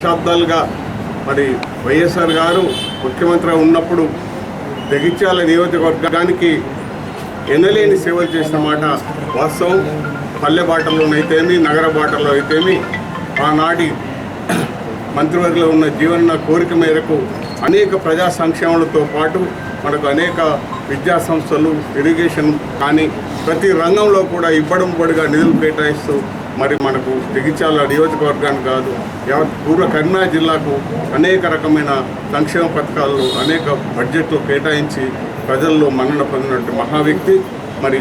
దశాబ్దాలుగా మరి వైఎస్ఆర్ గారు ముఖ్యమంత్రి ఉన్నప్పుడు జగిత్యాల నియోజకవర్గానికి ఎనలేని సేవలు చేసిన మాట వాస్తవం. పల్లె బాటలోనైతేమి నగర బాటలో అయితేమి ఆనాటి మంత్రివర్గంలో ఉన్న జీవన కోరిక మేరకు అనేక ప్రజా సంక్షేమాలతో పాటు మనకు అనేక విద్యా సంస్థలు ఇరిగేషన్ కానీ ప్రతి రంగంలో కూడా ఇబ్బడం పడిగా నిధులు కేటాయిస్తూ మరి మనకు జగిత్యాల నియోజకవర్గానికి కాదు యావత్ పూర్వ కరీంనగర్ జిల్లాకు అనేక రకమైన సంక్షేమ పథకాలు అనేక బడ్జెట్లు కేటాయించి ప్రజల్లో మన్నన పొందినటువంటి మహా వ్యక్తి. మరి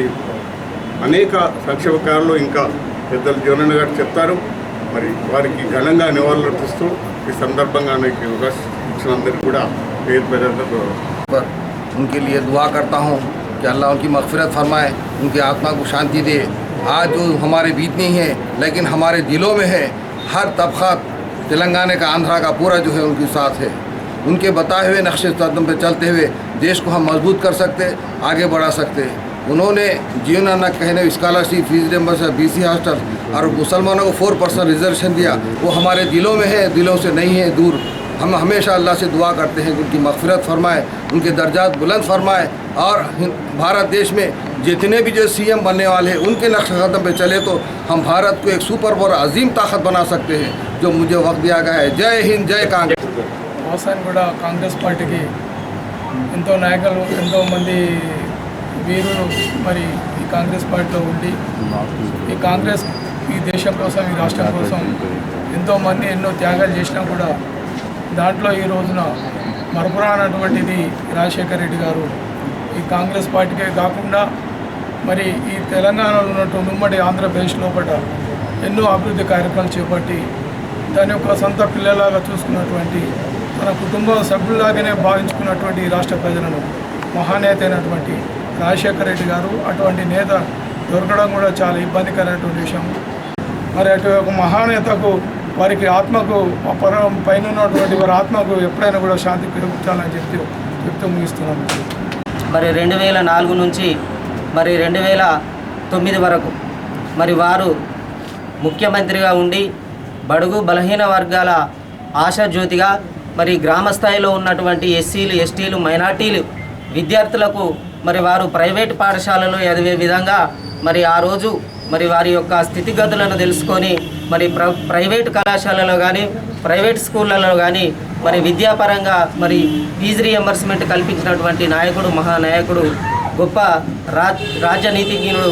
అనేక సంక్షేమ కార్యాలు ఇంకా పెద్దలు జీవనన్న గారు చెప్తారు. మరి వారికి ఘనంగా నివాళులర్పిస్తూ ఈ సందర్భంగా నాకు ఈ అవకాశం ఇచ్చినందరికీ కూడా పేరు పేరు पर उनके लिए दुआ करता हूँ कि अल्लाह उनकी मगफिरत फरमाए उनकी आत्मा को शांति दे आज जो हमारे बीच नहीं है लेकिन हमारे दिलों में है हर तबका तेलंगाना का आंध्रा का पूरा जो है उनके साथ है उनके बताए हुए नक्शे कदम पे चलते हुए देश को हम मजबूत कर सकते आगे बढ़ा सकते उन्होंने जीवन न कहने scholarship fees reimbursement B C hostel और मुसलमानों को फोर परसेंट रिजर्वेशन दिया वो हमारे दिलों में है दिलों से नहीं है दूर हम हमेशा अल्लाह से दुआ करते हैं कि उनकी मगफिरत फरमाए उनके दर्जात बुलंद फरमाए और हिं- भारत देश में जितने भी जो सीएम बनने वाले हैं उनके नक्श कदम पे चले तो हम भारत को एक सुपर और अजीम ताकत बना सकते हैं जो मुझे वक्त दिया गया है जय हिंद जय कांग्रेस వ్యవసాయం కూడా కాంగ్రెస్ పార్టీకి ఎంతో నాయకులు ఎంతో వీరు మరి ఈ కాంగ్రెస్ పార్టీలో ఉండి ఈ కాంగ్రెస్ ఈ దేశం కోసం ఈ రాష్ట్రం కోసం ఎంతోమంది ఎన్నో త్యాగాలు చేసినా కూడా దాంట్లో ఈ రోజున మరపురానటువంటిది రాజశేఖర్ రెడ్డి గారు. ఈ కాంగ్రెస్ పార్టీకే కాకుండా మరి ఈ తెలంగాణలో ఉన్నటువంటి ఉమ్మడి ఆంధ్రప్రదేశ్ లోపల ఎన్నో అభివృద్ధి కార్యక్రమాలు చేపట్టి దాని యొక్క సొంత పిల్లలాగా చూసుకున్నటువంటి తన కుటుంబ సభ్యులాగానే భావించుకున్నటువంటి రాష్ట్ర ప్రజలను మహానేత అయినటువంటి రాజశేఖర రెడ్డి గారు అటువంటి నేత దొరకడం కూడా చాలా ఇబ్బందికరమైనటువంటి విషయం. మరి అటు ఒక మహానేతకు వారికి ఆత్మకు ఆ పర పైన ఉన్నటువంటి వారి ఆత్మకు ఎప్పుడైనా కూడా శాంతి పెరుగుతాలని చెప్తూ చెప్తూ ముగిస్తున్నాను మరి రెండు వేల నాలుగు నుంచి మరి రెండు వేల తొమ్మిది వరకు మరి వారు ముఖ్యమంత్రిగా ఉండి బడుగు బలహీన వర్గాల ఆశాజ్యోతిగా మరి గ్రామ స్థాయిలో ఉన్నటువంటి ఎస్సీలు ఎస్టీలు మైనార్టీలు విద్యార్థులకు మరి వారు ప్రైవేట్ పాఠశాలలో చదివే విధంగా మరి ఆ రోజు మరి వారి యొక్క స్థితిగతులను తెలుసుకొని మరి ప్ర ప్రైవేట్ కళాశాలలో కానీ ప్రైవేట్ స్కూళ్ళలో కానీ మరి విద్యాపరంగా మరి ఫీజు రియంబర్స్మెంట్ కల్పించినటువంటి నాయకుడు మహానాయకుడు గొప్ప రా రాజనీతిజ్ఞుడు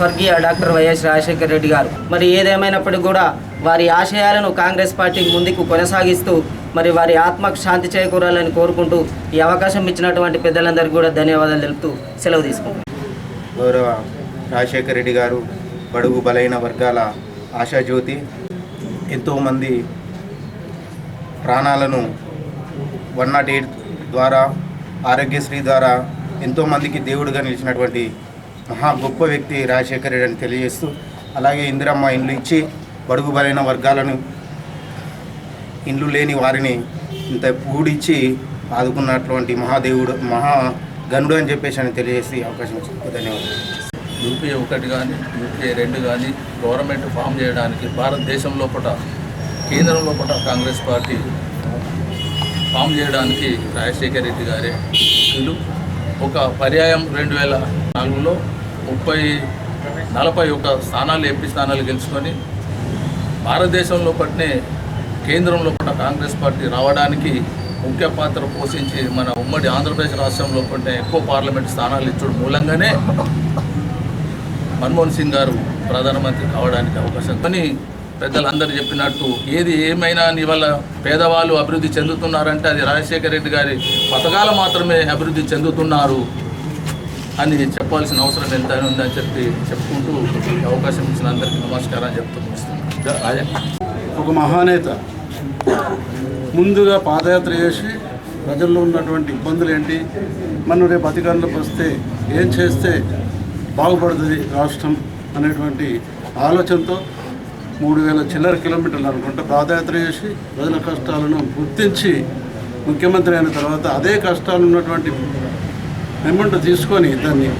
స్వర్గీయ డాక్టర్ వైఎస్ రాజశేఖర రెడ్డి గారు. మరి ఏదేమైనప్పటికీ కూడా వారి ఆశయాలను కాంగ్రెస్ పార్టీకి ముందుకు కొనసాగిస్తూ మరి వారి ఆత్మకు శాంతి చేకూరాలని కోరుకుంటూ ఈ అవకాశం ఇచ్చినటువంటి పెద్దలందరికీ కూడా ధన్యవాదాలు తెలుపుతూ సెలవు తీసుకుంటాం గౌరవ రాజశేఖర రెడ్డి గారు బడుగు బలైన వర్గాల ఆశాజ్యోతి ఎంతోమంది ప్రాణాలను వన్ నాట్ ఎయిట్ ద్వారా ఆరోగ్యశ్రీ ద్వారా ఎంతోమందికి దేవుడుగా నిలిచినటువంటి మహా గొప్ప వ్యక్తి రాజశేఖర రెడ్డి అని తెలియజేస్తూ అలాగే ఇందిరమ్మ ఇండ్లు ఇచ్చి బడుగు బలైన వర్గాలను ఇండ్లు లేని వారిని ఇంత పూడిచ్చి ఆదుకున్నటువంటి మహాదేవుడు మహా గనుడు అని చెప్పేసి అని తెలియజేసి అవకాశం ఇచ్చినందుకు ధన్యవాదాలు. యూపీఏ ఒకటి కానీ యూపీఏ రెండు కానీ గవర్నమెంట్ ఫామ్ చేయడానికి భారతదేశం లోపల కేంద్రం లోపల కాంగ్రెస్ పార్టీ ఫామ్ చేయడానికి రాజశేఖర్ రెడ్డి గారే ఒక పర్యాయం రెండు వేల నాలుగులో ముప్పై నలభై ఒక స్థానాలు ఎంపీ స్థానాలు గెలుచుకొని భారతదేశంలో పట్టినే కేంద్రంలో లోపల కాంగ్రెస్ పార్టీ రావడానికి ముఖ్య పాత్ర పోషించి మన ఉమ్మడి ఆంధ్రప్రదేశ్ రాష్ట్రంలో లోపల ఎక్కువ పార్లమెంట్ స్థానాలు ఇచ్చడం మూలంగానే మన్మోహన్ సింగ్ గారు ప్రధానమంత్రి కావడానికి అవకాశం. కానీ పెద్దలందరూ చెప్పినట్టు ఏది ఏమైనా ఇవాళ వల్ల పేదవాళ్ళు అభివృద్ధి చెందుతున్నారంటే అది రాజశేఖర రెడ్డి గారి పథకాలు మాత్రమే అభివృద్ధి చెందుతున్నారు. అని చెప్పాల్సిన అవసరం ఎంత ఉందని చెప్పి చెప్పుకుంటూ అవకాశం ఇచ్చిన అందరికీ నమస్కారం చెప్తూ ఒక మహానేత ముందుగా పాదయాత్ర చేసి ప్రజల్లో ఉన్నటువంటి ఇబ్బందులు ఏంటి? మనం రేపు అధికారంలోకి వస్తే ఏం చేస్తే బాగుపడుతుంది రాష్ట్రం అనేటువంటి ఆలోచనతో మూడు వేల చిల్లర కిలోమీటర్లు అనుకుంటా పాదయాత్ర చేసి ప్రజల కష్టాలను గుర్తించి ముఖ్యమంత్రి అయిన తర్వాత అదే కష్టాలు ఉన్నటువంటి మెమెంట్ తీసుకొని దాన్ని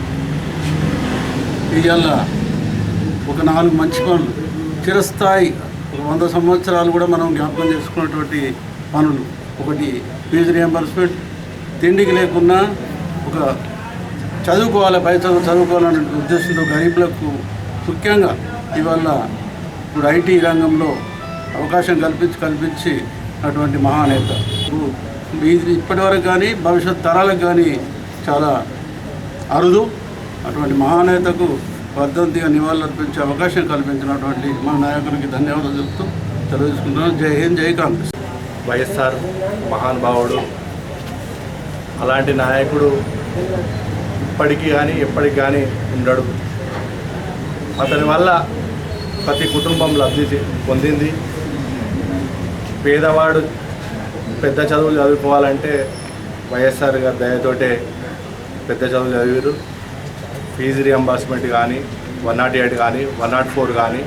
ఇవాళ ఒక నాలుగు మంచి పనులు. చిరస్థాయి ఒక వంద సంవత్సరాలు కూడా మనం జ్ఞాపకం చేసుకున్నటువంటి పనులు. ఒకటి ఫీజు రియంబర్స్మెంట్ తిండికి లేకున్నా ఒక చదువుకోవాలి పై చదువు చదువుకోవాలనే ఉద్దేశంతో గరీబులకు ముఖ్యంగా ఇవాళ ఇప్పుడు ఐటీ రంగంలో అవకాశం కల్పించి కల్పించి అటువంటి మహానేత. ఇది ఇప్పటివరకు కానీ భవిష్యత్ తరాలకు కానీ చాలా అరుదు. అటువంటి మహానేతకు వర్ధంతిగా నివాళులర్పించే అవకాశం కల్పించినటువంటి మా నాయకునికి ధన్యవాదాలు చెప్తూ తెలియజేసుకుంటున్నాను. జై హింద్ జై కాంగ్రెస్. వైఎస్ఆర్ మహానుభావుడు అలాంటి నాయకుడు ఇప్పటికీ కానీ ఎప్పటికి కానీ ఉండడు. అతని వల్ల ప్రతి కుటుంబం లబ్ధి పొందింది. పేదవాడు పెద్ద చదువులు చదువుకోవాలంటే వైఎస్ఆర్ గారి దయతోటే పెద్ద చదువులు చదివారు ఫీజు రియంబర్స్మెంట్ కానీ వన్ నాట్ ఎయిట్ కానీ వన్ నాట్ ఫోర్ కానీ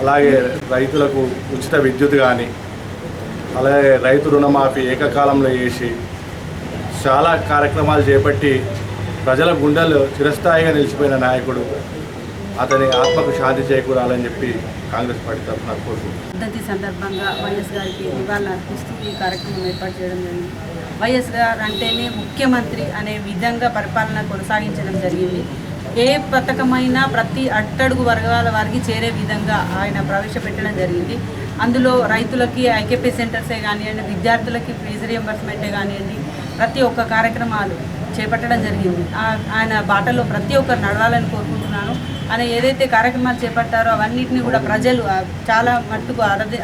అలాగే రైతులకు ఉచిత విద్యుత్ కానీ అలాగే రైతు రుణమాఫీ ఏకకాలంలో చేసి చాలా కార్యక్రమాలు చేపట్టి ప్రజల గుండెలు చిరస్థాయిగా నిలిచిపోయిన నాయకుడు అతని ఆత్మకు శాంతి చేకూరాలని చెప్పి కాంగ్రెస్ పార్టీ తరఫున కోరుకుంటున్నాను. సందర్భంగా వైఎస్ గారికి నివాళులు అర్పిస్తూ ఈ కార్యక్రమం ఏర్పాటు చేయడం జరిగింది. వైఎస్ గారు అంటేనే ముఖ్యమంత్రి అనే విధంగా పరిపాలన కొనసాగించడం జరిగింది. ఏ పథకమైనా ప్రతి అట్టడుగు వర్గాల వారికి చేరే విధంగా ఆయన ప్రవేశపెట్టడం జరిగింది. అందులో రైతులకి ఐకేపీ సెంటర్సే కానివ్వండి విద్యార్థులకి ఫీజు రియంబర్స్మెంటే కానివ్వండి ప్రతి ఒక్క కార్యక్రమాలు చేపట్టడం జరిగింది. ఆ- ఆయన బాటలో ప్రతి ఒక్కరు నడవాలని కోరుకుంటున్నాను. ఆయన ఏదైతే కార్యక్రమాలు చేపట్టారో అవన్నిటిని కూడా ప్రజలు చాలా మట్టుకు ఆరాధి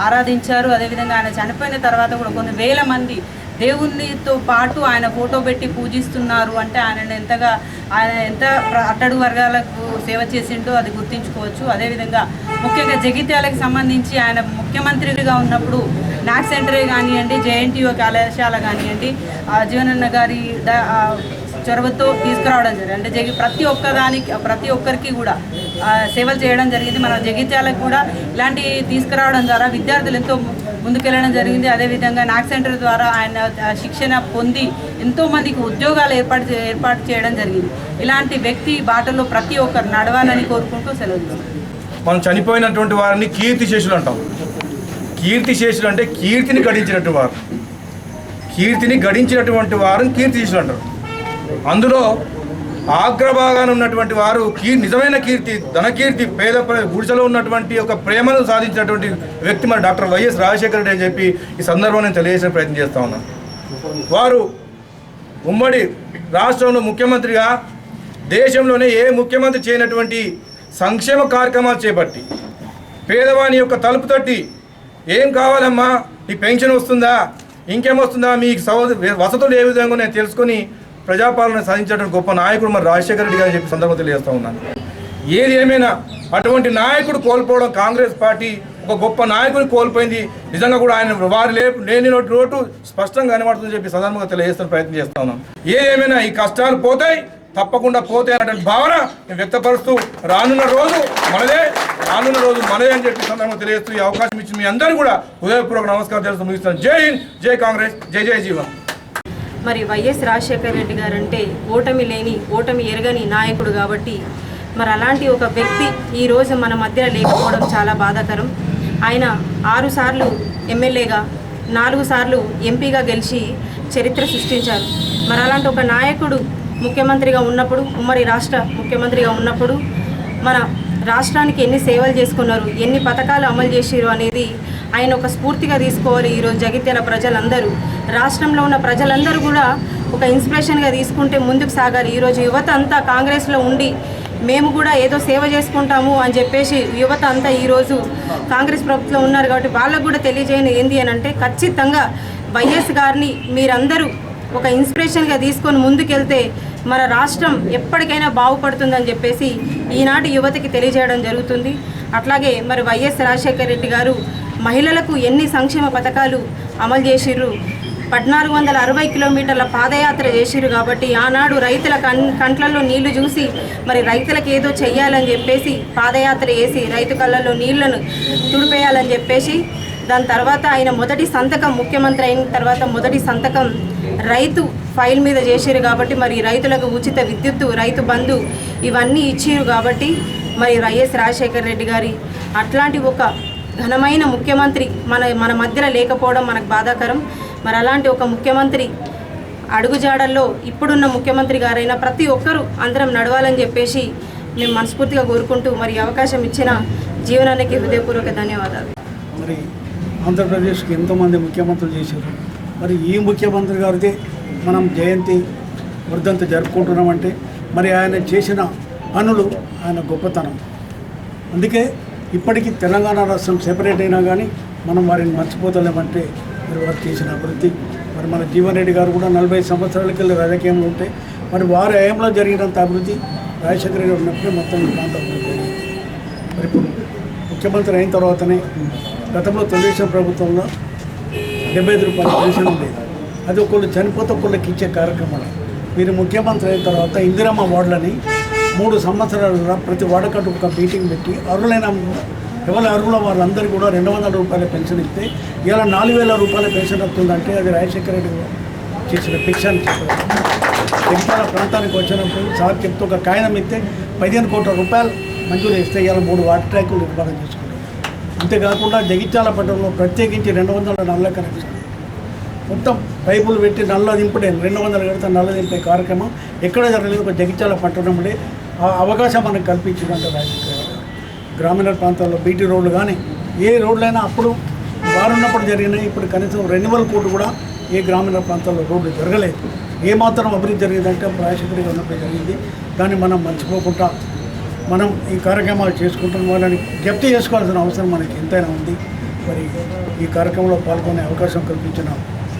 ఆరాధించారు. అదేవిధంగా ఆయన చనిపోయిన తర్వాత కూడా కొన్ని వేల మంది దేవునితో పాటు ఆయన ఫోటో పెట్టి పూజిస్తున్నారు అంటే ఆయన ఎంతగా ఆయన ఎంత అట్టడు అట్టడుగు వర్గాలకు సేవ చేసిండో అది గుర్తించుకోవచ్చు. అదేవిధంగా ముఖ్యంగా జగిత్యాలకు సంబంధించి ఆయన ముఖ్యమంత్రిగా ఉన్నప్పుడు నాట్ సెంటరే కానివ్వండి జేఎన్టీఓ కళాశాల కానివ్వండి ఆ జీవనన్న గారి చొరవతో తీసుకురావడం జరిగింది. అంటే జగి ప్రతి ఒక్కదానికి ప్రతి ఒక్కరికి కూడా సేవలు చేయడం జరిగింది. మన జగిత్యాలకు కూడా ఇలాంటి తీసుకురావడం ద్వారా విద్యార్థులు ఎంతో ముందుకెళ్ళడం జరిగింది. అదేవిధంగా నాక్ సెంటర్ ద్వారా ఆయన శిక్షణ పొంది ఎంతోమందికి ఉద్యోగాలు ఏర్పాటు ఏర్పాటు చేయడం జరిగింది. ఇలాంటి వ్యక్తి బాటలో ప్రతి ఒక్కరు నడవాలని కోరుకుంటూ సెలవు మనం చనిపోయినటువంటి వారిని కీర్తి శేషులు అంటాం. కీర్తి శేషులు అంటే కీర్తిని గడించినటువంటి వారు. కీర్తిని గడించినటువంటి వారిని కీర్తి శేషులు అంటారు. అందులో ఆగ్రభాగాన ఉన్నటువంటి వారు కీ నిజమైన కీర్తి ధనకీర్తి పేద గుడిసెలో ఉన్నటువంటి ఒక ప్రేమను సాధించినటువంటి వ్యక్తి మన డాక్టర్ వైఎస్ రాజశేఖర రెడ్డి అని చెప్పి ఈ సందర్భంలో నేను తెలియజేసే ప్రయత్నం చేస్తా ఉన్నాను వారు ఉమ్మడి రాష్ట్రంలో ముఖ్యమంత్రిగా దేశంలోనే ఏ ముఖ్యమంత్రి చేయనటువంటి సంక్షేమ కార్యక్రమాలు చేపట్టి పేదవాని యొక్క తలుపు తట్టి ఏం కావాలమ్మా? నీ పెన్షన్ వస్తుందా? ఇంకేం వస్తుందా? మీకు సౌ వసతులు ఏ విధంగా నేను తెలుసుకొని ప్రజాపాలన సాధించేటువంటి గొప్ప నాయకుడు మరి రాజశేఖర రెడ్డి గారు చెప్పి సందర్భం తెలియజేస్తా ఉన్నాను. ఏది ఏమైనా అటువంటి నాయకుడు కోల్పోవడం కాంగ్రెస్ పార్టీ ఒక గొప్ప నాయకుని కోల్పోయింది నిజంగా కూడా ఆయన వారు లేపు లేని లోటు స్పష్టంగా కనబడుతుందని చెప్పి సందర్భంగా తెలియజేస్తున్న ప్రయత్నం చేస్తా ఉన్నాను. ఏదేమైనా ఈ కష్టాలు పోతాయి తప్పకుండా పోతాయి అనేటువంటి భావన వ్యక్తపరుస్తూ రానున్న రోజు మనదే రానున్న రోజు మనదే అని చెప్పి సందర్భంగా తెలియజేస్తూ ఈ అవకాశం ఇచ్చిన మీ అందరూ కూడా హృదయపూర్వక నమస్కారం తెలుస్తూ ముగిస్తాను జై హింద్ జై కాంగ్రెస్ జై జై జీవన్. మరి వైఎస్ రాజశేఖర రెడ్డి గారు అంటే ఓటమి లేని ఓటమి ఎరగని నాయకుడు కాబట్టి మరి అలాంటి ఒక వ్యక్తి ఈరోజు మన మధ్య లేకపోవడం చాలా బాధాకరం. ఆయన ఆరు సార్లు ఎమ్మెల్యేగా నాలుగు సార్లు ఎంపీగా గెలిచి చరిత్ర సృష్టించారు. మరి అలాంటి ఒక నాయకుడు ముఖ్యమంత్రిగా ఉన్నప్పుడు ఉమ్మడి రాష్ట్ర ముఖ్యమంత్రిగా ఉన్నప్పుడు మన రాష్ట్రానికి ఎన్ని సేవలు చేసుకున్నారు ఎన్ని పథకాలు అమలు చేసిరు అనేది ఆయన ఒక స్ఫూర్తిగా తీసుకోవాలి ఈరోజు జగిత్యాల ప్రజలందరూ రాష్ట్రంలో ఉన్న ప్రజలందరూ కూడా ఒక ఇన్స్పిరేషన్గా తీసుకుంటే ముందుకు సాగాలి. ఈరోజు యువత అంతా కాంగ్రెస్లో ఉండి మేము కూడా ఏదో సేవ చేసుకుంటాము అని చెప్పేసి యువత అంతా ఈరోజు కాంగ్రెస్ ప్రభుత్వం ఉన్నారు కాబట్టి వాళ్ళకు కూడా తెలియజేయని ఏంది అని అంటే ఖచ్చితంగా వైఎస్ గారిని మీరందరూ ఒక ఇన్స్పిరేషన్గా తీసుకొని ముందుకెళ్తే మన రాష్ట్రం ఎప్పటికైనా బాగుపడుతుందని చెప్పేసి ఈనాటి యువతకి తెలియజేయడం జరుగుతుంది. అట్లాగే మరి వైఎస్ రాజశేఖర రెడ్డి గారు మహిళలకు ఎన్ని సంక్షేమ పథకాలు అమలు చేసిర్రు? పద్నాలుగు వందల అరవై కిలోమీటర్ల పాదయాత్ర చేసిర్రు కాబట్టి ఆనాడు రైతుల కన్ కంట్లలో నీళ్ళు చూసి మరి రైతులకు ఏదో చెయ్యాలని చెప్పేసి పాదయాత్ర చేసి రైతు కళ్ళల్లో నీళ్ళను తుడిపేయాలని చెప్పేసి దాని తర్వాత ఆయన మొదటి సంతకం ముఖ్యమంత్రి అయిన తర్వాత మొదటి సంతకం రైతు ఫైల్ మీద చేసిరు కాబట్టి మరి రైతులకు ఉచిత విద్యుత్తు రైతు బంధు ఇవన్నీ ఇచ్చిరు కాబట్టి మరి వైఎస్ రాజశేఖర రెడ్డి గారి అట్లాంటి ఒక ఘనమైన ముఖ్యమంత్రి మన మన మధ్యలో లేకపోవడం మనకు బాధాకరం. మరి అలాంటి ఒక ముఖ్యమంత్రి అడుగుజాడల్లో ఇప్పుడున్న ముఖ్యమంత్రి గారైన ప్రతి ఒక్కరూ అందరం నడవాలని చెప్పేసి మేము మనస్ఫూర్తిగా కోరుకుంటూ మరి అవకాశం ఇచ్చిన జీవనానికి హృదయపూర్వక ధన్యవాదాలు. మరి ఆంధ్రప్రదేశ్కి ఎంతోమంది ముఖ్యమంత్రులు చేశారు. మరి ఈ ముఖ్యమంత్రి గారిదే మనం జయంతి వర్ధంతి జరుపుకుంటున్నామంటే మరి ఆయన చేసిన పనులు ఆయన గొప్పతనం. అందుకే ఇప్పటికీ తెలంగాణ రాష్ట్రం సెపరేట్ అయినా కానీ మనం వారిని మర్చిపోతలేమంటే మరి వారు చేసిన అభివృద్ధి. మరి మన జీవన్ రెడ్డి గారు కూడా నలభై సంవత్సరాల కింద రాజకీయంలో ఉంటే మరి వారి హయాంలో జరిగినంత అభివృద్ధి రాజశేఖర రెడ్డి ఉన్నప్పుడే మొత్తం ప్రాంత అభివృద్ధి మరి ఇప్పుడు ముఖ్యమంత్రి అయిన తర్వాతనే గతంలో తెలుగుదేశం ప్రభుత్వంలో డెబ్బై ఐదు రూపాయల పెన్షన్ ఉండేది. అది ఒకళ్ళు చనిపోతే ఒకళ్ళకి ఇచ్చే కార్యక్రమాలు మీరు ముఖ్యమంత్రి అయిన తర్వాత ఇందిరమ్మ వార్డులని మూడు సంవత్సరాలుగా ప్రతి వాడకట్టు ఒక మీటింగ్ పెట్టి అర్హులైన ఎవరి అర్హుల వాళ్ళందరికీ కూడా రెండు వందల రూపాయల పెన్షన్ ఇస్తే ఇలా నాలుగు వేల రూపాయల పెన్షన్ వస్తుందంటే అది రాజశేఖర రెడ్డి చేసిన పిక్షన్ అని చెప్పారు. ప్రాంతానికి వచ్చినప్పుడు సార్ చెప్తూ ఒక కాయనం ఇస్తే పదిహేను కోట్ల రూపాయలు మంజూరు ఇస్తే ఇలా మూడు వాటర్ ట్యాంకులు నిర్మాణం చేసుకున్నారు అంతేకాకుండా జగిత్యాల పట్టణంలో ప్రత్యేకించి రెండు వందల నలభై కనెక్షన్ మొత్తం పైపులు పెట్టి నల్ల దింపడే. రెండు వందల కడితే నల్ల దింపే కార్యక్రమం. ఎక్కడ జరగలేదు ఒక జగిత్యాల పట్టణంలో ఆ అవకాశం మనకు కల్పించిందంటే గ్రామీణ ప్రాంతాల్లో బీటీ రోడ్లు కానీ ఏ రోడ్లైనా అప్పుడు వారున్నప్పుడు జరిగినాయి. ఇప్పుడు కనీసం రెన్యువల్ కోర్టు కూడా ఏ గ్రామీణ ప్రాంతాల్లో రోడ్లు జరగలేదు. ఏ మాత్రం అభివృద్ధి జరిగిందంటే రాజశేఖర ఉన్నప్పుడు జరిగింది. దాన్ని మనం మర్చిపోకుండా మనం ఈ కార్యక్రమాలు చేసుకుంటున్న వాళ్ళని జప్తి చేసుకోవాల్సిన అవసరం మనకి ఎంతైనా ఉంది. మరి ఈ కార్యక్రమంలో పాల్గొనే అవకాశం కల్పించిన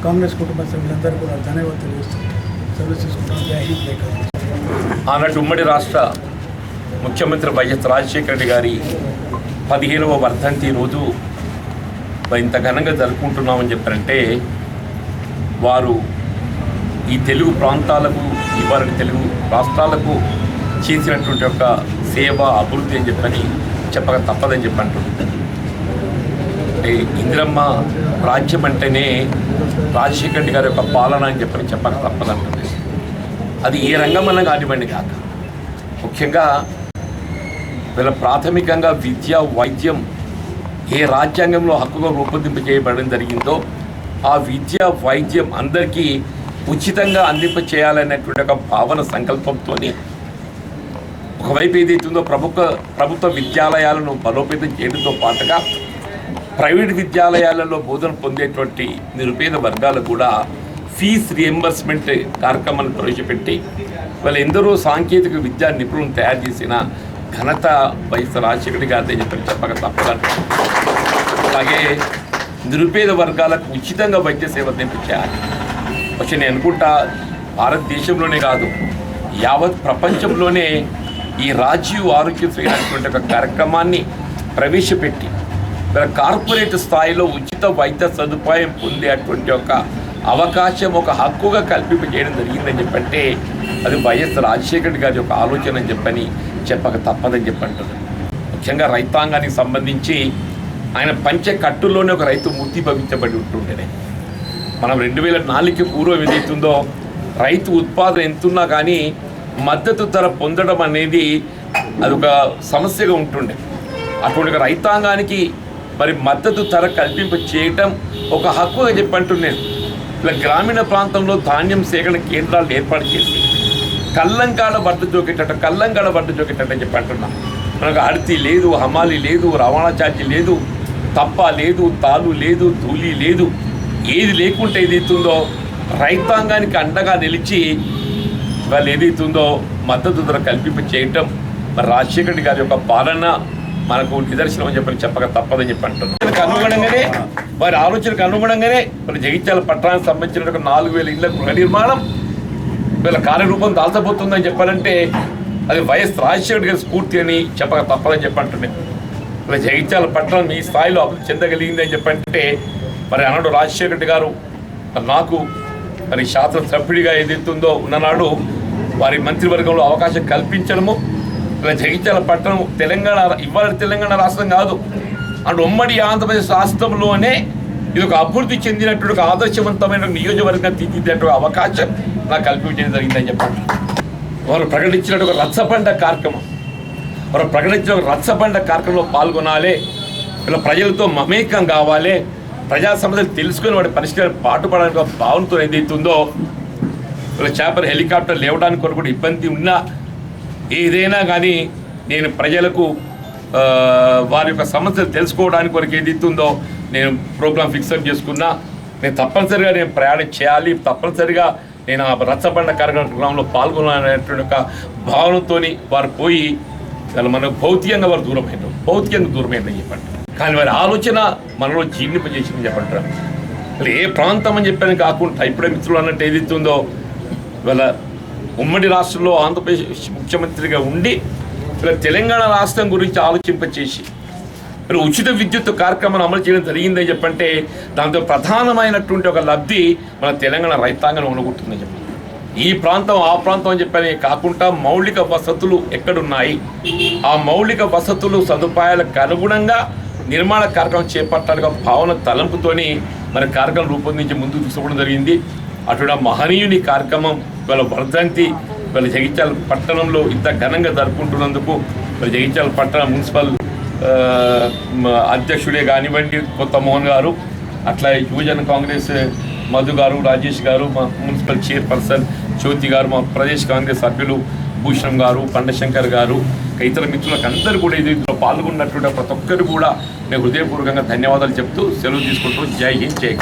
కాంగ్రెస్ కుటుంబ సభ్యులందరూ కూడా ధన్యవాదాలు తెలియజేస్తూ సర్వీస్ తీసుకుంటాం జై హింద్ జై కాంగ్రెస్ ఆనాటి ఉమ్మడి రాష్ట్ర ముఖ్యమంత్రి వైఎస్ రాజశేఖర రెడ్డి గారి పదిహేనవ వర్ధంతి రోజు ఇంత ఘనంగా జరుపుకుంటున్నామని చెప్పారంటే వారు ఈ తెలుగు ప్రాంతాలకు ఇవాళ తెలుగు రాష్ట్రాలకు చేసినటువంటి ఒక సేవ అభివృద్ధి అని చెప్పని చెప్పక తప్పదని చెప్పి అంటున్నారు అంటే ఇందిరమ్మ రాజ్యం అంటేనే రాజశేఖర రెడ్డి గారి యొక్క పాలన అని చెప్పని చెప్పక తప్పదంటుంది. అది ఏ రంగమన్నా కానివ్వండి కాక. ముఖ్యంగా వీళ్ళ ప్రాథమికంగా విద్య వైద్యం ఏ రాజ్యాంగంలో హక్కుగా రూపొందింపజేయబడడం జరిగిందో ఆ విద్య వైద్యం అందరికీ ఉచితంగా అందింపచేయాలనేటువంటి ఒక భావన సంకల్పంతో ఒకవైపు ఏదైతుందో ప్రభుత్వ ప్రభుత్వ విద్యాలయాలను బలోపేతం చేయడంతో పాటుగా ప్రైవేట్ విద్యాలయాలలో బోధన పొందేటువంటి నిరుపేద వర్గాలు కూడా ఫీజ్ రియంబర్స్మెంట్ కార్యక్రమాన్ని ప్రవేశపెట్టి వాళ్ళు ఎందరో సాంకేతిక విద్యా నిపుణులను తయారు చేసిన ఘనత వైఎస్ రాజశేఖర్ గారి చెప్పని చెప్పక తప్పదంట అలాగే నిరుపేద వర్గాలకు ఉచితంగా వైద్య సేవ తెప్పించాలి వచ్చి నేను అనుకుంటా భారతదేశంలోనే కాదు యావత్ ప్రపంచంలోనే ఈ రాజీవ్ ఆరోగ్యశ్రీ అనేటువంటి ఒక కార్యక్రమాన్ని ప్రవేశపెట్టి కార్పొరేట్ స్థాయిలో ఉచిత వైద్య సదుపాయం పొందేటువంటి ఒక అవకాశం ఒక హక్కుగా కల్పింప చేయడం జరిగిందని చెప్పంటే అది వైఎస్ రాజశేఖర్ గారి యొక్క ఆలోచన అని చెప్పని చెప్పక తప్పదని చెప్పంటారు ముఖ్యంగా రైతాంగానికి సంబంధించి ఆయన పంచ కట్టుల్లోనే ఒక రైతు మూర్తి భవించబడి ఉంటుండేనే మనం రెండు వేల నాలుగుకి పూర్వం ఏదైతుందో రైతు ఉత్పాదన ఎంతున్నా కానీ మద్దతు ధర పొందడం అనేది అదొక సమస్యగా ఉంటుండే. అటువంటి రైతాంగానికి మరి మద్దతు ధర కల్పింప చేయటం ఒక హక్కుగా చెప్పంటున్నాను ఇలా గ్రామీణ ప్రాంతంలో ధాన్యం సేకరణ కేంద్రాలు ఏర్పాటు చేసి కల్లంకాడ బట్ట జోకేటట్టు కల్లంకాడ బట్ట జోకేటట్టు అని చెప్పి అంటున్నా. మనకు అడితి లేదు హమాలి లేదు రవాణా ఛార్జీ లేదు తప్ప లేదు తాలు లేదు ధూళి లేదు. ఏది లేకుంటే ఏదైతుందో రైతాంగానికి అండగా నిలిచి వాళ్ళు ఏదైతుందో మద్దతు ధర కల్పింప చేయటం. మరి గారి యొక్క పాలన మనకు నిదర్శనం అని చెప్పని చెప్పక తప్పదని చెప్పి అంటున్నాను అనుగుణంగానే వారి ఆలోచనకు అనుగుణంగానే మరి జగిత్యాల పట్టణానికి సంబంధించిన నాలుగు వేల ఇళ్ళ గృహ నిర్మాణం వీళ్ళ కార్యరూపం దాల్చబోతుందని చెప్పాలంటే అది వైఎస్ రాజశేఖర్ గారి స్ఫూర్తి అని చెప్పక తప్పదని చెప్పంటున్నాను ఇలా జగిత్యాల పట్టణం ఈ స్థాయిలో అభివృద్ధి చెందగలిగింది అని చెప్పంటే మరి అన్నాడు రాజశేఖర్ రెడ్డి గారు నాకు మరి శాసనసభ్యుడిగా ఏదైతుందో ఉన్ననాడు వారి మంత్రివర్గంలో అవకాశం కల్పించడము జగిత్యాల పట్టణం తెలంగాణ ఇవాళ తెలంగాణ రాష్ట్రం కాదు. అండ్ ఉమ్మడి ఆంధ్రప్రదేశ్ రాష్ట్రంలోనే ఇది ఒక అభివృద్ధి చెందినటువంటి ఒక ఆదర్శవంతమైన నియోజకవర్గం తీర్చిదిద్దేటువంటి అవకాశం నాకు కల్పించడం జరిగిందని చెప్పండి వారు ప్రకటించినట్టు ఒక రచ్చబండ కార్యక్రమం. వారు ప్రకటించిన ఒక రచ్చబండ కార్యక్రమంలో పాల్గొనాలి. ఇలా ప్రజలతో మమేకం కావాలి. ప్రజా సమస్యలు తెలుసుకొని వాటి పరిష్కారం పాటుపడడానికి ఒక భావనతో ఏదైతే ఉందో ఇలా చేపలు హెలికాప్టర్ లేవడానికి కొరకు కూడా ఇబ్బంది ఉన్నా ఏదైనా కానీ నేను ప్రజలకు వారి యొక్క సమస్యలు తెలుసుకోవడానికి వరకు ఏది ఉందో నేను ప్రోగ్రామ్ ఫిక్సప్ చేసుకున్నా. నేను తప్పనిసరిగా నేను ప్రయాణం చేయాలి. తప్పనిసరిగా నేను ఆ రచ్చబండ కార్యక్రమంలో పాల్గొనాలనేటువంటి ఒక భావనతో వారు పోయి వాళ్ళు మనకు భౌతికంగా వారు దూరమైనారు భౌతికంగా దూరమైందని చెప్పండి. కానీ వారి ఆలోచన మనలో జీర్ణింపజేసిందని చెప్పంటారు ఏ ప్రాంతం అని చెప్పాను కాకుండా ఇప్పుడే మిత్రులు అన్నట్టు ఏదైతుందో వాళ్ళ ఉమ్మడి రాష్ట్రంలో ఆంధ్రప్రదేశ్ ముఖ్యమంత్రిగా ఉండి ఇలా తెలంగాణ రాష్ట్రం గురించి ఆలోచింపచేసి మరి ఉచిత విద్యుత్ కార్యక్రమాన్ని అమలు చేయడం జరిగిందని చెప్పంటే దాంతో ప్రధానమైనటువంటి ఒక లబ్ధి మన తెలంగాణ రైతాంగం ఉండగొట్టుందని చెప్పండి. ఈ ప్రాంతం ఆ ప్రాంతం అని చెప్పని కాకుండా మౌలిక వసతులు ఎక్కడున్నాయి? ఆ మౌలిక వసతులు సదుపాయాలకు అనుగుణంగా నిర్మాణ కార్యక్రమం చేపట్టాలని భావన తలంపుతోని మరి కార్యక్రమం రూపొందించి ముందుకు తీసుకోవడం జరిగింది. అటువంటి మహనీయుని కార్యక్రమం వాళ్ళ వర్ధంతి. వాళ్ళ జగిత్యాల పట్టణంలో ఇంత ఘనంగా జరుపుకుంటున్నందుకు మరి జగిత్యాల పట్టణ మున్సిపల్ అధ్యక్షుడే కానివ్వండి కొత్త మోహన్ గారు. అట్లా యువజన కాంగ్రెస్ మధు గారు రాజేష్ గారు మా మున్సిపల్ చైర్పర్సన్ జ్యోతి గారు మా ప్రదేశ్ కాంగ్రెస్ సభ్యులు భూషణం గారు పండశంకర్ గారు ఇతర మిత్రులకు అందరూ కూడా ఇది ఇందులో పాల్గొన్నటువంటి ప్రతి ఒక్కరు కూడా నేను హృదయపూర్వకంగా ధన్యవాదాలు చెప్తూ సెలవు తీసుకుంటూ జై హింద్ జై